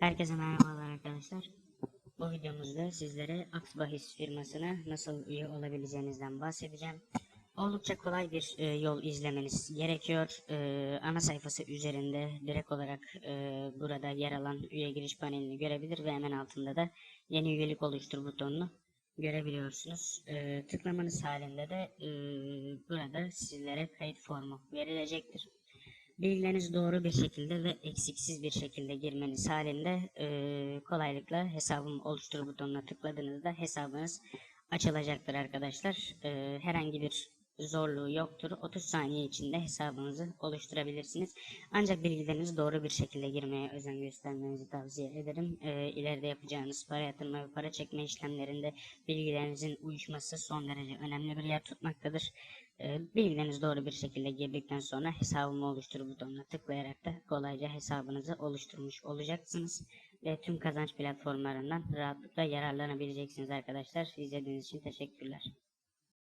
Herkese merhabalar arkadaşlar. Bu videomuzda sizlere Aksbahis firmasına nasıl üye olabileceğinizden bahsedeceğim. Oldukça kolay bir e, yol izlemeniz gerekiyor. E, ana sayfası üzerinde direkt olarak e, burada yer alan üye giriş panelini görebilir ve hemen altında da yeni üyelik oluştur butonunu görebiliyorsunuz. E, tıklamanız halinde de e, burada sizlere kayıt formu verilecektir. Bilgilerinizi doğru bir şekilde ve eksiksiz bir şekilde girmeniz halinde eee, kolaylıkla hesabımı oluştur butonuna tıkladığınızda hesabınız açılacaktır arkadaşlar. Eee, herhangi bir zorluğu yoktur. 30 saniye içinde hesabınızı oluşturabilirsiniz. Ancak bilgilerinizi doğru bir şekilde girmeye özen göstermenizi tavsiye ederim. Eee ileride yapacağınız para yatırma ve para çekme işlemlerinde bilgilerinizin uyuşması son derece önemli bir yer tutmaktadır. E, bilgilerinizi doğru bir şekilde girdikten sonra hesabımı oluştur butonuna tıklayarak da kolayca hesabınızı oluşturmuş olacaksınız. Ve tüm kazanç platformlarından rahatlıkla yararlanabileceksiniz arkadaşlar. İzlediğiniz için teşekkürler.